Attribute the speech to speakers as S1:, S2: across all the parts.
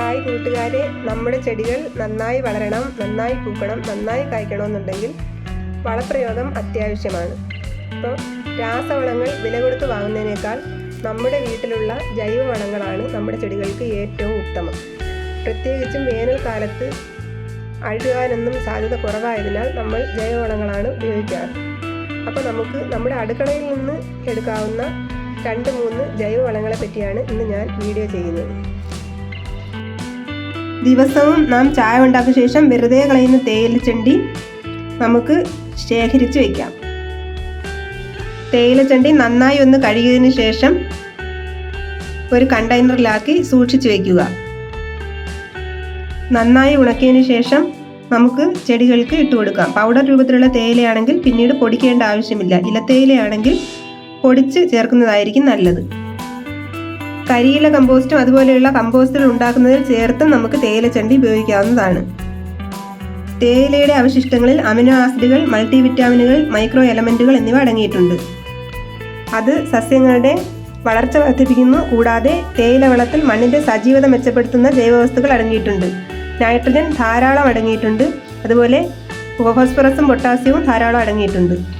S1: Hi കൂട്ടുകാരെ. നമ്മുടെ ചെടികൾ നന്നായി വളരണം നന്നായി പൂക്കണം നന്നായി കായ്ക്കണമെന്നുണ്ടെങ്കിൽ വളപ്രയോഗം അത്യാവശ്യമാണ്. അപ്പോൾ രാസവളങ്ങൾ വില കൊടുത്ത് വാങ്ങുന്നതിനേക്കാൾ നമ്മുടെ വീട്ടിലുള്ള ജൈവവളങ്ങളാണ് നമ്മുടെ ചെടികൾക്ക് ഏറ്റവും ഉത്തമം. പ്രത്യേകിച്ചും വേനൽക്കാലത്ത് അഴുകാനൊന്നും സാധ്യത കുറവായതിനാൽ നമ്മൾ ജൈവവളങ്ങളാണ് ഉപയോഗിക്കാറ്. അപ്പോൾ നമുക്ക് നമ്മുടെ അടുക്കളയിൽ നിന്ന് എടുക്കാവുന്ന രണ്ട് മൂന്ന് ജൈവവളങ്ങളെ പറ്റിയാണ് ഇന്ന് ഞാൻ വീഡിയോ ചെയ്യുന്നത്. ദിവസവും നാം ചായ ഉണ്ടാക്കിയ ശേഷം വെറുതെ കളയുന്ന തേയിലച്ചണ്ടി നമുക്ക് ശേഖരിച്ച് വയ്ക്കാം തേയിലച്ചണ്ടി നന്നായി ഒന്ന് കഴുകിയതിന് ശേഷം ഒരു കണ്ടെയ്നറിലാക്കി സൂക്ഷിച്ചു വയ്ക്കുക നന്നായി ഉണക്കിയതിന് ശേഷം നമുക്ക് ചെടികൾക്ക് ഇട്ട് കൊടുക്കാം. പൗഡർ രൂപത്തിലുള്ള തേയിലയാണെങ്കിൽ പിന്നീട് പൊടിക്കേണ്ട ആവശ്യമില്ല. ഇലത്തേയിലയാണെങ്കിൽ പൊടിച്ച് ചേർക്കുന്നതായിരിക്കും നല്ലത്. കരിയില കമ്പോസ്റ്റും അതുപോലെയുള്ള കമ്പോസ്റ്റുകൾ ഉണ്ടാക്കുന്നതിൽ ചേർത്ത് നമുക്ക് തേയിലച്ചണ്ടി ഉപയോഗിക്കാവുന്നതാണ്. തേയിലയുടെ അവശിഷ്ടങ്ങളിൽ അമിനോ ആസിഡുകൾ മൾട്ടി വിറ്റാമിനുകൾ മൈക്രോ എലമെന്റുകൾ എന്നിവ അടങ്ങിയിട്ടുണ്ട്. അത് സസ്യങ്ങളുടെ വളർച്ച വർദ്ധിപ്പിക്കുന്നു കൂടാതെ തേയില വളത്തിൽ മണ്ണിന്റെ സജീവത മെച്ചപ്പെടുത്തുന്ന ജൈവവസ്തുക്കൾ അടങ്ങിയിട്ടുണ്ട്. നൈട്രജൻ ധാരാളം അടങ്ങിയിട്ടുണ്ട്. അതുപോലെ ഫോസ്ഫറസും പൊട്ടാസ്യവും ധാരാളം അടങ്ങിയിട്ടുണ്ട്.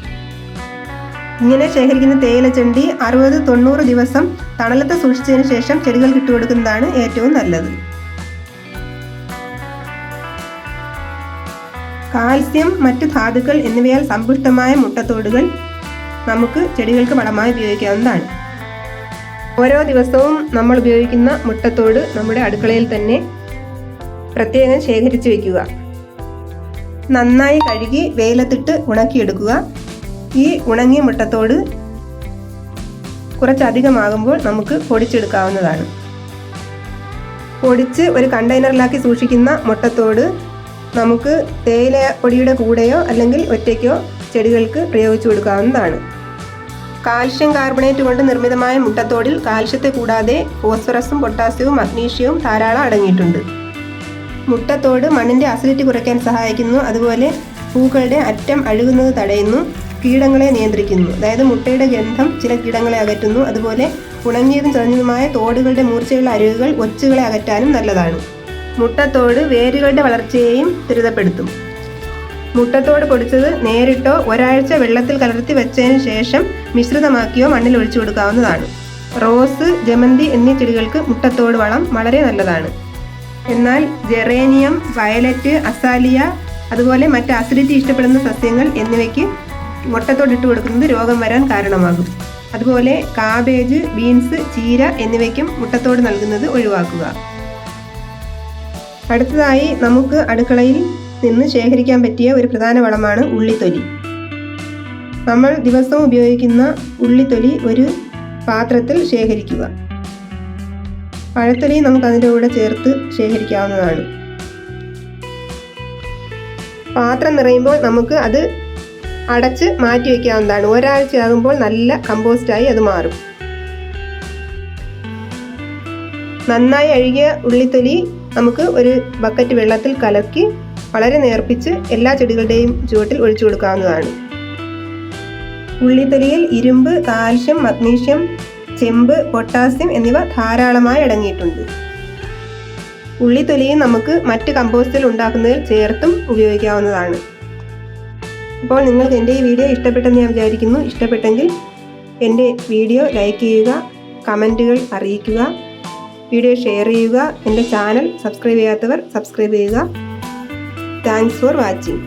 S1: ഇങ്ങനെ ശേഖരിക്കുന്ന തേയിലച്ചണ്ടി അറുപത് തൊണ്ണൂറ് ദിവസം തണലത്ത് സൂക്ഷിച്ചതിന് ശേഷം ചെടികൾ ഇട്ട് കൊടുക്കുന്നതാണ് ഏറ്റവും നല്ലത്. കാൽസ്യം മറ്റു ധാതുക്കൾ എന്നിവയാൽ സമ്പുഷ്ടമായ മുട്ടത്തോടുകൾ നമുക്ക് ചെടികൾക്ക് വളമായി ഉപയോഗിക്കാവുന്നതാണ്. ഓരോ ദിവസവും നമ്മൾ ഉപയോഗിക്കുന്ന മുട്ടത്തോട് നമ്മുടെ അടുക്കളയിൽ തന്നെ പ്രത്യേകം ശേഖരിച്ചു വയ്ക്കുക നന്നായി കഴുകി വെയിലത്തിട്ട് ഉണക്കിയെടുക്കുക. ഈ ഉണങ്ങിയ മുട്ടത്തോട് കുറച്ചധികമാകുമ്പോൾ നമുക്ക് പൊടിച്ചെടുക്കാവുന്നതാണ്. പൊടിച്ച് ഒരു കണ്ടെയ്നറിലാക്കി സൂക്ഷിക്കുന്ന മുട്ടത്തോട് നമുക്ക് തേയില പൊടിയുടെ കൂടെയോ അല്ലെങ്കിൽ ഒറ്റയ്ക്കോ ചെടികൾക്ക് പ്രയോഗിച്ചു കൊടുക്കാവുന്നതാണ്. കാൽഷ്യം കാർബണേറ്റ് കൊണ്ട് നിർമ്മിതമായ മുട്ടത്തോടിൽ കാൽഷ്യത്തെ കൂടാതെ ഫോസ്ഫറസും പൊട്ടാസ്യവും മഗ്നീഷ്യവും ധാരാളം അടങ്ങിയിട്ടുണ്ട്. മുട്ടത്തോട് മണ്ണിന്റെ അസിഡിറ്റി കുറയ്ക്കാൻ സഹായിക്കുന്നു. അതുപോലെ പൂക്കളുടെ അറ്റം അഴുകുന്നത് തടയുന്നു. കീടങ്ങളെ നിയന്ത്രിക്കുന്നു. അതായത് മുട്ടയുടെ ഗന്ധം ചില കീടങ്ങളെ അകറ്റുന്നു. അതുപോലെ ഉണങ്ങിയതും ചതഞ്ഞതുമായ തോടുകളുടെ മൂർച്ചയുള്ള അരുവുകൾ ഒച്ചുകളെ അകറ്റാനും നല്ലതാണ്. മുട്ടത്തോട് വേരുകളുടെ വളർച്ചയെയും ത്വരിതപ്പെടുത്തും. മുട്ടത്തോട് പൊടിച്ചത് നേരിട്ടോ ഒരാഴ്ച വെള്ളത്തിൽ കലർത്തി വെച്ചതിന് ശേഷം മിശ്രിതമാക്കിയോ മണ്ണിൽ ഒഴിച്ചു കൊടുക്കാവുന്നതാണ്. റോസ് ജമന്തി എന്നീ ചെടികൾക്ക് മുട്ടത്തോട് വളം വളരെ നല്ലതാണ്. എന്നാൽ ജെറേനിയം വയലറ്റ് അസാലിയ അതുപോലെ മറ്റ് അസിഡിറ്റി ഇഷ്ടപ്പെടുന്ന സസ്യങ്ങൾ എന്നിവയ്ക്ക് മുട്ടത്തോട് ഇട്ട് കൊടുക്കുന്നത് രോഗം വരാൻ കാരണമാകും. അതുപോലെ കാബേജ് ബീൻസ് ചീര എന്നിവയ്ക്കും മുട്ടത്തോട് നൽകുന്നത് ഒഴിവാക്കുക. അടുത്തതായി നമുക്ക് അടുക്കളയിൽ നിന്ന് ശേഖരിക്കാൻ പറ്റിയ ഒരു പ്രധാന വളമാണ് ഉള്ളിത്തൊലി. നമ്മൾ ദിവസവും ഉപയോഗിക്കുന്ന ഉള്ളിത്തൊലി ഒരു പാത്രത്തിൽ ശേഖരിക്കുക. പഴത്തൊലി നമുക്ക് അതിന്റെ കൂടെ ചേർത്ത് ശേഖരിക്കാവുന്നതാണ്. പാത്രം നിറയുമ്പോൾ നമുക്ക് അത് അടച്ച് മാറ്റി വയ്ക്കാവുന്നതാണ് ഒരാഴ്ചയാകുമ്പോൾ നല്ല കമ്പോസ്റ്റായി അത് മാറും. നന്നായി അഴുകിയ ഉള്ളിത്തൊലി നമുക്ക് ഒരു ബക്കറ്റ് വെള്ളത്തിൽ കലക്കി വളരെ നേർപ്പിച്ച് എല്ലാ ചെടികളുടെയും ചുവട്ടിൽ ഒഴിച്ചു കൊടുക്കാവുന്നതാണ്. ഉള്ളിത്തൊലിയിൽ ഇരുമ്പ് കാൽഷ്യം മഗ്നീഷ്യം ചെമ്പ് പൊട്ടാസ്യം എന്നിവ ധാരാളമായി അടങ്ങിയിട്ടുണ്ട്. ഉള്ളിത്തൊലിയും നമുക്ക് മറ്റ് കമ്പോസ്റ്റിൽ ഉണ്ടാക്കുന്നതിൽ ചേർത്തും ഉപയോഗിക്കാവുന്നതാണ്. അപ്പോൾ നിങ്ങൾക്ക് എന്റെ ഈ വീഡിയോ ഇഷ്ടപ്പെട്ടെന്ന് ഞാൻ വിചാരിക്കുന്നു. ഇഷ്ടപ്പെട്ടെങ്കിൽ എന്റെ വീഡിയോ ലൈക്ക് ചെയ്യുക കമന്റുകൾ അറിയിക്കുക വീഡിയോ ഷെയർ ചെയ്യുക എന്റെ ചാനൽ സബ്സ്ക്രൈബ് ചെയ്യാത്തവർ സബ്സ്ക്രൈബ് ചെയ്യുക. Thanks for watching.